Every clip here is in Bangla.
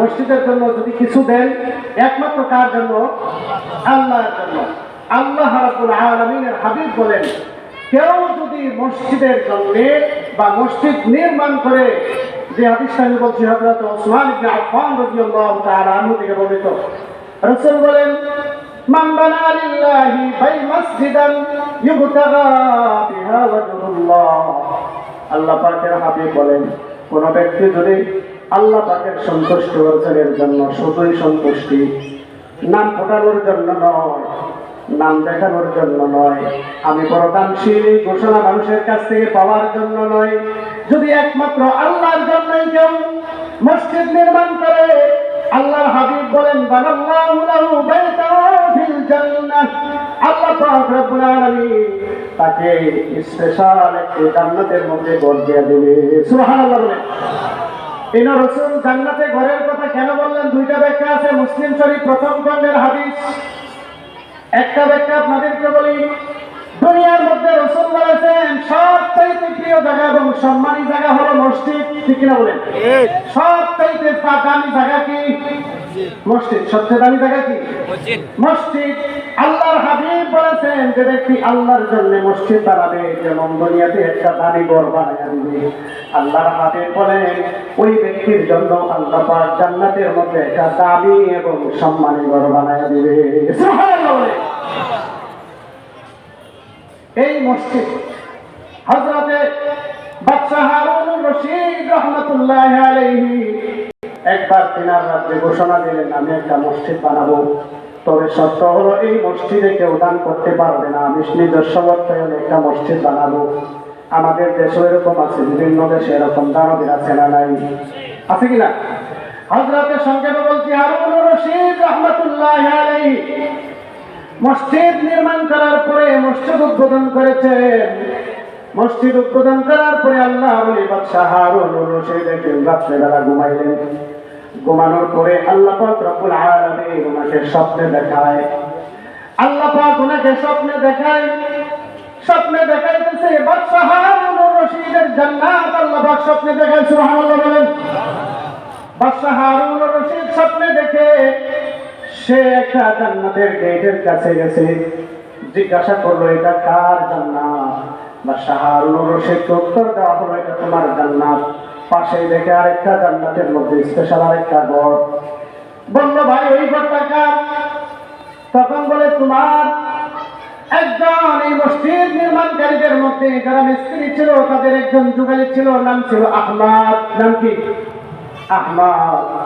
মসজিদের জন্য যদি কিছু দেন, একমাত্র কার জন্য? আল্লাহর জন্য। আল্লাহ রাব্বুল আলামিনের হাবিব বলেন, কেউ যদি মসজিদের জন্য বা মসজিদ নির্মাণ করে, যে হাদিসটা আমি বলছি হযরত ওসমান ইবনে আফফান রাদিয়াল্লাহু তাআলা আনহু থেকে বর্ণিত, রাসূল বলেন, মান বানা লিল্লাহি বাই মসজিদান ইবতাগা বিহা ওয়াজহুল্লাহ। আল্লাহ পাকের হাবিব বলেন, কোন ব্যক্তি যদি আল্লাহ পাকের সন্তুষ্টি অর্জনের জন্য শুধুই সন্তুষ্টি। নাম ফোটানোর জন্য নয়, নাম দেখানোর জন্য নয়। আমি পরকাঙ্ক্ষী ঘোষণা মানুষের কাছ থেকে পাওয়ার জন্য নয়। যদি একমাত্র আল্লাহর জন্যই কেউ মসজিদ নির্মাণ করে, আল্লাহর হাবিব বলেন আল্লাহ তাকে স্পেশাল একটি জান্নাতের মধ্যে ঘর দিয়ে দেবে সুবহানাল্লাহ বলেন। ইনা রসুল জান্নাতে ঘরের কথা কেন বললেন? দুইটা ব্যাখ্যা আছে। মুসলিম শরীফ প্রথম খণ্ডের হাদিস। একটা ব্যাখ্যা আপনাদেরকে বলি। দুনিয়ার মধ্যে রসুল বলেছেন সবচাইতে প্রিয় জায়গা এবং সম্মানী জায়গা হলো মসজিদ ঠিক কিনা বলেন? সবচাইতে দামি জায়গা কি? মসজিদ সবচেয়ে দামি জায়গা কি? মসজিদ। আল্লাহর হাবিব বলেছেন যে ব্যক্তি আল্লাহর জন্য মসজিদ বানাবে যেমন দুনিয়াতে একটা দামি ঘর বানায় দিবে আল্লাহর হাবিব বলেন ওই ব্যক্তির জন্য আল্লাহ পাক জান্নাতের মধ্যে একটা দামি এবং সম্মানী ঘর বানায় দিবে। সুবহানাল্লাহ এই মসজিদ আলাইহি একবার তিনার রাজ্যে ঘোষণা দিলেন, আমি একটা মসজিদ বানাবো। তবে সত্য হলো, এই মসজিদে কেউ দান করতে পারবে না। আমি নিজস্ব একটা মসজিদ বানাবো। আমাদের দেশে এরকম আছে, বিভিন্ন দেশে এরকম দানবীর আছে না নাই? আছে কিনা? হজরতের সংক্ষেপে বলছি হারুন রশিদ রহমতুল্লাহ আলাইহি মসজিদ নির্মাণ করার পরে মসজিদ উদ্বোধন করেছেন। মসজিদ উদ্বোধন করার পরে আল্লাহ বলি বাদশাহ হারুন রশিদ একদিন রাত্রেবেলা ঘুমাইলেন। ঘুমানোর পরে আল্লাহ পাক রব্বুল আলামিন ওনাকে স্বপ্নে দেখায়। আল্লাহ পাক ওনাকে স্বপ্নে দেখায়। স্বপ্নে দেখাইতেছে বাদশাহ হারুন রশিদের জান্নাত আল্লাহ পাক স্বপ্নে দেখায়। সুবহানাল্লাহ বলেন। বাদশাহ হারুন রশিদ স্বপ্নে দেখে, সে একটা জান্নাতের গেটের কাছে গেছে। জিজ্ঞাসা করল, এটা কার জান্নাত? তখন বলে, তোমার এই নির্মাণকারীদের মধ্যে যারা মিস্ত্রি ছিল, তাদের একজন যুগালি ছিল, নাম ছিল আহমাদ। নাম কি? আহমাদ।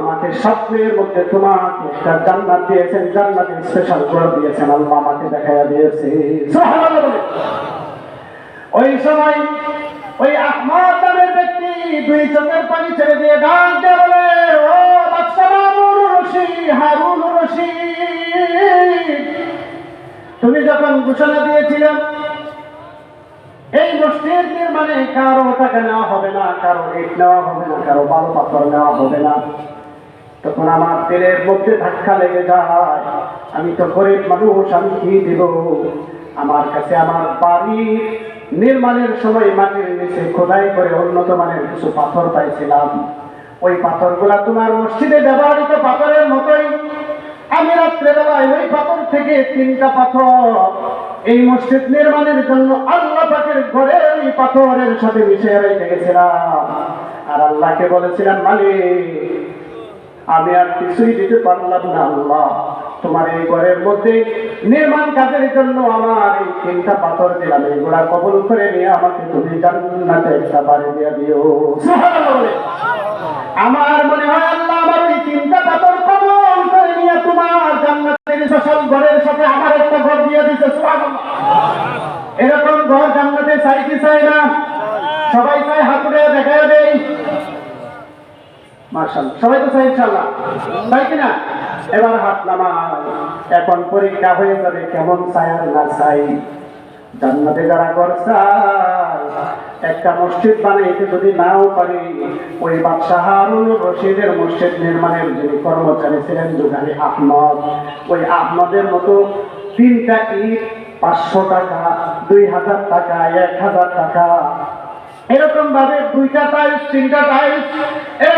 আমাকে স্বপ্নের মধ্যে তোমাকে জান্নাত দিয়েছেন, জান্নাতের স্পেশাল ঘর দিয়েছেন, আল্লাহ আমাকে দেখাইয়া দিয়েছে। ওই সময় ওই আহমদ ব্যক্তি দুই চোখের পানি ছেড়ে দিয়ে ডাক দিয়ে বলে, ও বাদশাহ হারুন রশিদ হারুন রশিদ তুমি যখন ঘোষণা দিয়েছিলেন মসজিদ নির্মাণে কারও টাকা নেওয়া হবে না, কারও ইট নেওয়া হবে না, কারও বালু পাথর নেওয়া হবে না। তখন আমার তেলের মধ্যে ধাক্কা লেগে যায়। আমি তো গরিব মানুষ, আমি কি দিব? আমার কাছে আমার বাড়ি নির্মাণের সময় মাটির নিচে খোদাই করে উন্নত মানের কিছু পাথর পাইছিলাম। ওই পাথরগুলা তোমার মসজিদে ব্যবহৃত পাথরের মতোই। আমি রাত্রেবেলায় ওই পাথর থেকে তিনটা পাথর এই মসজিদ নির্মাণের জন্য আল্লাহ পাকের ঘরে ওই পাথরের সাথে মিশে রেখে গেছিলাম। আর আল্লাহকে বলেছিলাম, মালিক, আমি আর কিছুই দিতে পারলাম না আল্লাহ। তোমার এই ঘরের মধ্যে নির্মাণ কাজের জন্য আমার এই তিনটা পাথর দিলাম। এইগুলা কবল করে নিয়ে আমাকে তুমি জান্নাতে একটা বাড়ি দিয়ে দিও। আমার মনে হয় আল্লাহ আমার ওই তিনটা পাথর কবল করে নিয়ে তোমার জান্নাতের এরকম ঘর চাই কি চাই না। সবাই চাই দেখা সবাই তো চাই ইনশাল্লাহ কিনা এবার হাত নামাও এখন পরীক্ষা হয়ে যাবে কেমন ছায়ার না ছাই জান্নাতে যারা চায়, একটা মসজিদ বানাইতে যদি নাও পারি, ওই বাদশাহ রশিদের মসজিদ নির্মাণের যিনি কর্মচারী ছিলেন যুগালি আহমদ, ওই আহমদের মতো তিনটা ইট, পাঁচশো টাকা, দুই হাজার টাকা, এক হাজার টাকা। এরকম ভাবে দুইটা টাইলস তিনটা টাইলস